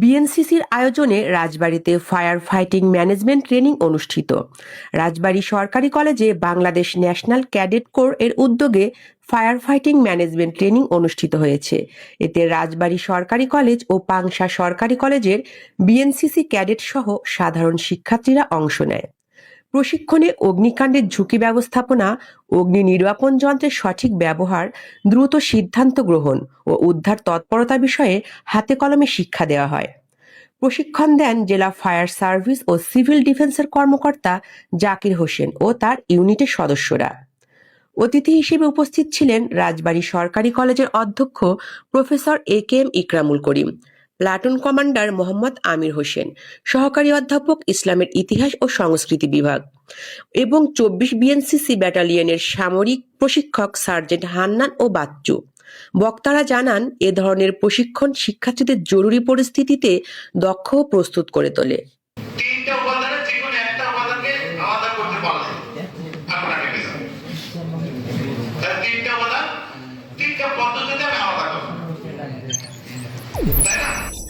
বিএনসিসির আয়োজনে রাজবাড়িতে fire fighting management training অনুষ্ঠিত। রাজবাড়ী সরকারি কলেজে বাংলাদেশ ন্যাশনাল ক্যাডেট কোর এর উদ্যোগে ফায়ার ফাইটিং ম্যানেজমেন্ট ট্রেনিং অনুষ্ঠিত হয়েছে। এতে রাজবাড়ি সরকারি কলেজ ও পাংশা সরকারি কলেজের বিএনসিসি ক্যাডেট সহ সাধারণ শিক্ষার্থীরা অংশ নেয়। প্রশিক্ষণে অগ্নিকাণ্ডের ঝুঁকি ব্যবস্থাপনা, অগ্নি নির্বাপন যন্ত্রের সঠিক ব্যবহার, দ্রুত সিদ্ধান্ত গ্রহণ ও উদ্ধার তৎপরতা বিষয়ে হাতে কলমে শিক্ষা দেওয়া হয়। প্রশিক্ষণ দেন জেলা ফায়ার সার্ভিস ও সিভিল ডিফেন্সের কর্মকর্তা জাকির হোসেন ও তার ইউনিটের সদস্যরা। অতিথি হিসেবে উপস্থিত ছিলেন রাজবাড়ী সরকারি কলেজের অধ্যক্ষ professor A K M Ikramul Karim. Platoon commander Mohammad Amir Hossain, সহকারী অধ্যাপক, ইসলামের ইতিহাস ও সংস্কৃতি বিভাগ এবং চব্বিশ বিএনসিসি ব্যাটালিয়নের সামরিক প্রশিক্ষক সার্জেন্ট হান্নান ও বাচ্চু। বক্তারা জানান, এ ধরনের প্রশিক্ষণ শিক্ষার্থীদের জরুরি পরিস্থিতিতে দক্ষ প্রস্তুত করে তোলে। তিনটা 拜拜。